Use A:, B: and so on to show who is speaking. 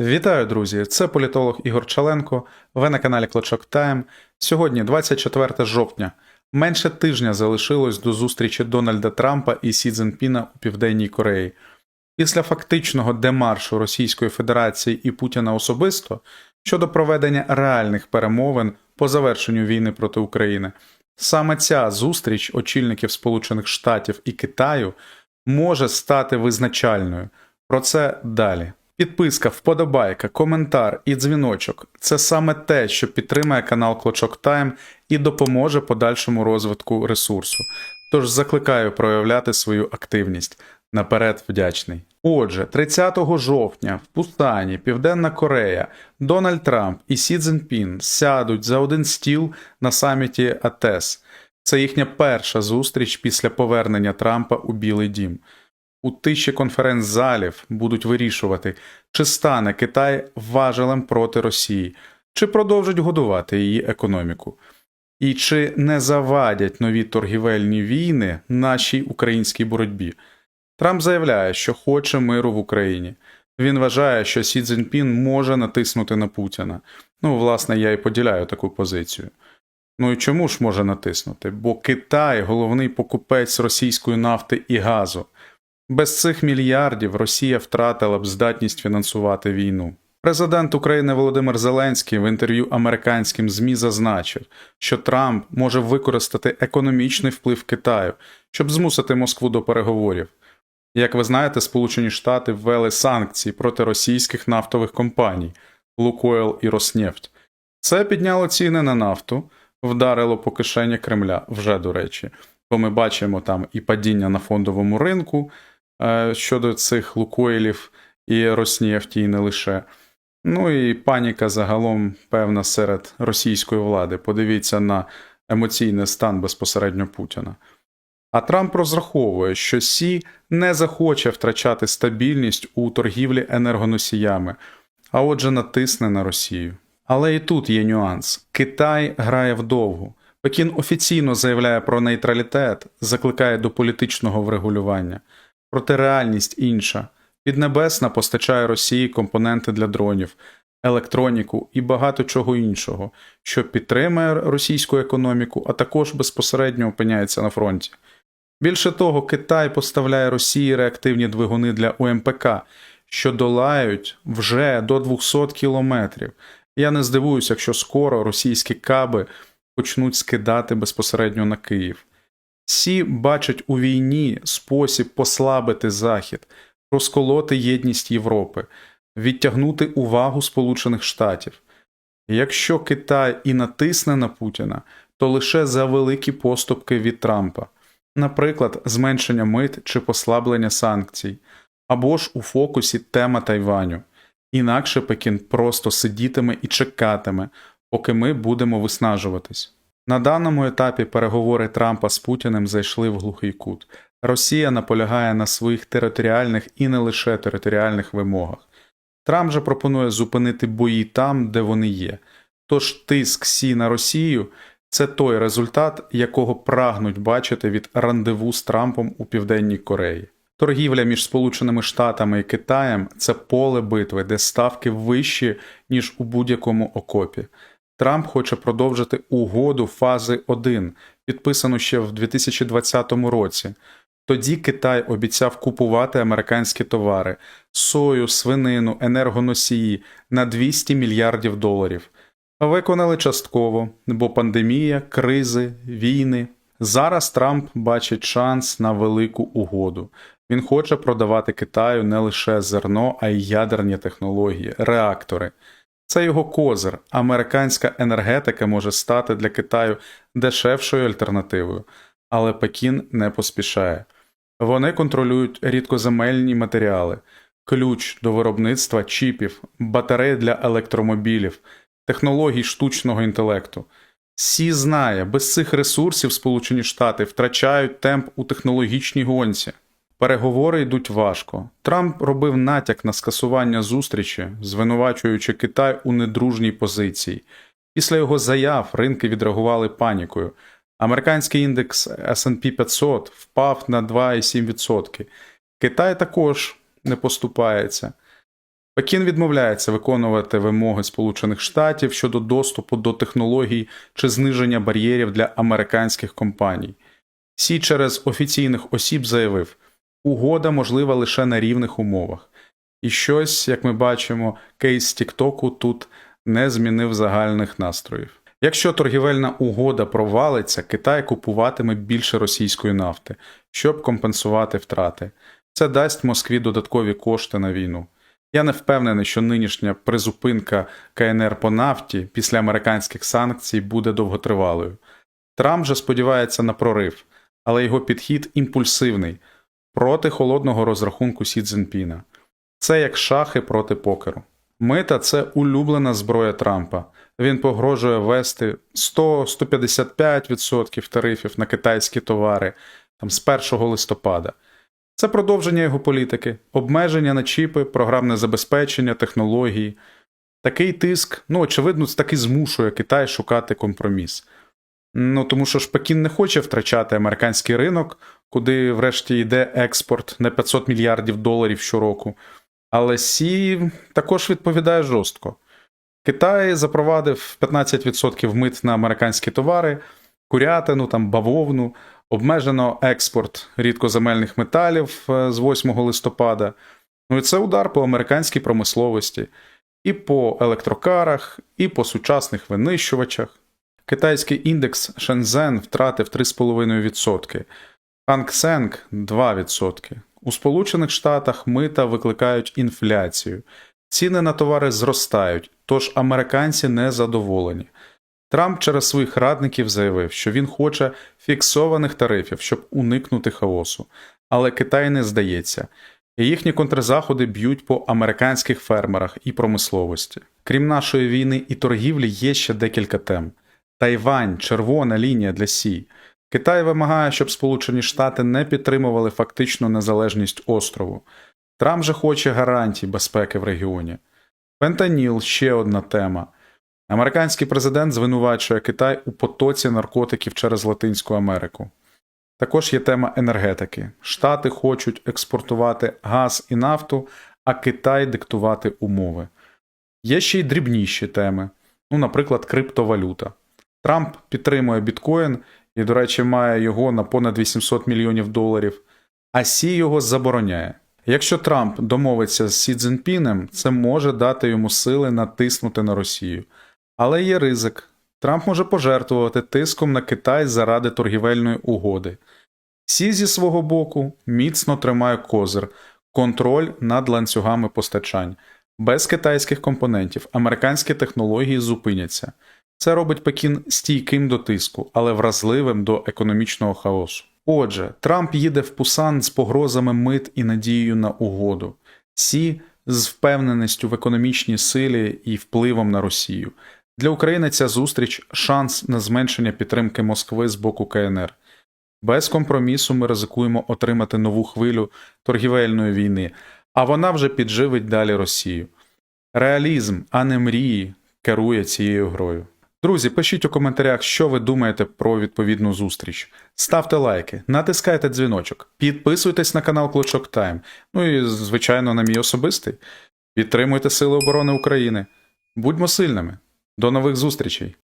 A: Вітаю, друзі! Це політолог Ігор Чаленко. Ви на каналі Клочок Тайм. Сьогодні 24 жовтня. Менше тижня залишилось до зустрічі Дональда Трампа і Сі Цзінпіна у Південній Кореї. Після фактичного демаршу Російської Федерації і Путіна особисто щодо проведення реальних перемовин по завершенню війни проти України, саме ця зустріч очільників Сполучених Штатів і Китаю може стати визначальною. Про це далі. Підписка, вподобайка, коментар і дзвіночок це саме те, що підтримає канал Клочок Тайм і допоможе подальшому розвитку ресурсу. Тож закликаю проявляти свою активність. Наперед вдячний. Отже, 30 жовтня в Пустані, Південна Корея, Дональд Трамп і Сі Цзінпін сядуть за один стіл на саміті АТЕС. Це їхня перша зустріч після повернення Трампа у Білий Дім. У тиші конференц-залів будуть вирішувати, чи стане Китай важелем проти Росії, чи продовжить годувати її економіку, і чи не завадять нові торгівельні війни нашій українській боротьбі. Трамп заявляє, що хоче миру в Україні. Він вважає, що Сі Цзіньпін може натиснути на Путіна. Ну, власне, я і поділяю таку позицію. Ну і чому ж може натиснути? Бо Китай головний покупець російської нафти і газу. Без цих мільярдів Росія втратила б здатність фінансувати війну. Президент України Володимир Зеленський в інтерв'ю американським ЗМІ зазначив, що Трамп може використати економічний вплив Китаю, щоб змусити Москву до переговорів. Як ви знаєте, Сполучені Штати ввели санкції проти російських нафтових компаній Лукойл і Роснефть. Це підняло ціни на нафту, вдарило по кишені Кремля вже до речі. Бо ми бачимо там і падіння на фондовому ринку щодо цих Лукойлів і Роснефті, і не лише. Ну і паніка загалом певна серед російської влади. Подивіться на емоційний стан безпосередньо Путіна. А Трамп розраховує, що Сі не захоче втрачати стабільність у торгівлі енергоносіями, а отже натисне на Росію. Але і тут є нюанс: Китай грає вдовгу. Пекін офіційно заявляє про нейтралітет, закликає до політичного врегулювання. Проте реальність інша. Піднебесна постачає Росії компоненти для дронів, електроніку і багато чого іншого, що підтримує російську економіку, а також безпосередньо опиняється на фронті. Більше того, Китай поставляє Росії реактивні двигуни для УМПК, що долають вже до 200 кілометрів. Я не здивуюся, якщо скоро російські каби почнуть скидати безпосередньо на Київ. Сі бачать у війні спосіб послабити Захід, розколоти єдність Європи, відтягнути увагу Сполучених Штатів. Якщо Китай і натисне на Путіна, то лише за великі поступки від Трампа, наприклад, зменшення мит чи послаблення санкцій, або ж у фокусі тема Тайваню. Інакше Пекін просто сидітиме і чекатиме, поки ми будемо виснажуватись. На даному етапі переговори Трампа з Путіним зайшли в глухий кут. Росія наполягає на своїх територіальних і не лише територіальних вимогах. Трамп же пропонує зупинити бої там, де вони є. Тож тиск Сі на Росію це той результат, якого прагнуть бачити від рандеву з Трампом у Південній Кореї. Торгівля між Сполученими Штатами і Китаєм це поле битви, де ставки вищі, ніж у будь-якому окопі. Трамп хоче продовжити угоду фази 1, підписану ще в 2020 році. Тоді Китай обіцяв купувати американські товари, сою, свинину, енергоносії на 200 мільярдів доларів. Виконали частково, бо пандемія, кризи, війни. Зараз Трамп бачить шанс на велику угоду. Він хоче продавати Китаю не лише зерно, а й ядерні технології, реактори. Це його козир. Американська енергетика може стати для Китаю дешевшою альтернативою, але Пекін не поспішає. Вони контролюють рідкоземельні матеріали, ключ до виробництва чіпів, батареї для електромобілів, технологій штучного інтелекту. Сі знає, без цих ресурсів Сполучені Штати втрачають темп у технологічній гонці. Переговори йдуть важко. Трамп робив натяк на скасування зустрічі, звинувачуючи Китай у недружній позиції. Після його заяв ринки відреагували панікою. Американський індекс SP 500 впав на 2,7%. Китай також не поступається. Пекін відмовляється виконувати вимоги Сполучених Штатів щодо доступу до технологій чи зниження бар'єрів для американських компаній. Сі через офіційних осіб заявив, угода можлива лише на рівних умовах. І щось, як ми бачимо, кейс Тіктоку тут не змінив загальних настроїв. Якщо торгівельна угода провалиться, Китай купуватиме більше російської нафти, щоб компенсувати втрати. Це дасть Москві додаткові кошти на війну. Я не впевнений, що нинішня призупинка КНР по нафті після американських санкцій буде довготривалою. Трамп же сподівається на прорив, але його підхід імпульсивний проти холодного розрахунку Сі Цзіньпіна. Це як шахи проти покеру. Мита це улюблена зброя Трампа. Він погрожує ввести 100-155% тарифів на китайські товари там, з 1 листопада. Це продовження його політики, обмеження на чіпи, програмне забезпечення, технології. Такий тиск, ну, очевидно, таки змушує Китай шукати компроміс. Ну, тому що ж Пекін не хоче втрачати американський ринок, куди врешті йде експорт на 500 мільярдів доларів щороку. Але Сі також відповідає жорстко. Китай запровадив 15% мит на американські товари, курятину, там, бавовну, обмежено експорт рідкоземельних металів е, з 8 листопада. Ну і це удар по американській промисловості, і по електрокарах, і по сучасних винищувачах. Китайський індекс Шензен втратив 3,5%, Hang Seng – 2%. У Сполучених Штатах мита викликають інфляцію. Ціни на товари зростають, тож американці не задоволені. Трамп через своїх радників заявив, що він хоче фіксованих тарифів, щоб уникнути хаосу. Але Китай не здається, і їхні контрзаходи б'ють по американських фермерах і промисловості. Крім нашої війни і торгівлі, є ще декілька тем. Тайвань червона лінія для Сі. Китай вимагає, щоб Сполучені Штати не підтримували фактичну незалежність острову. Трамп же хоче гарантій безпеки в регіоні. Фентаніл ще одна тема. Американський президент звинувачує Китай у потоці наркотиків через Латинську Америку. Також є тема енергетики. Штати хочуть експортувати газ і нафту, а Китай диктувати умови. Є ще й дрібніші теми, ну, наприклад, криптовалюта. Трамп підтримує біткоін і, до речі, має його на понад 800 мільйонів доларів, а Сі його забороняє. Якщо Трамп домовиться з Сі Цзіньпінем, це може дати йому сили натиснути на Росію. Але є ризик. Трамп може пожертвувати тиском на Китай заради торгівельної угоди. Сі зі свого боку міцно тримає козир, контроль над ланцюгами постачань. Без китайських компонентів американські технології зупиняться. Це робить Пекін стійким до тиску, але вразливим до економічного хаосу. Отже, Трамп їде в Пусан з погрозами мит і надією на угоду. Сі з впевненістю в економічній силі і впливом на Росію. Для України ця зустріч шанс на зменшення підтримки Москви з боку КНР. Без компромісу ми ризикуємо отримати нову хвилю торгівельної війни, а вона вже підживить далі Росію. Реалізм, а не мрії, керує цією грою. Друзі, пишіть у коментарях, що ви думаєте про відповідну зустріч. Ставте лайки, натискайте дзвіночок, підписуйтесь на канал Клочок Тайм. Ну і, звичайно, на мій особистий. Підтримуйте Сили оборони України. Будьмо сильними. До нових зустрічей!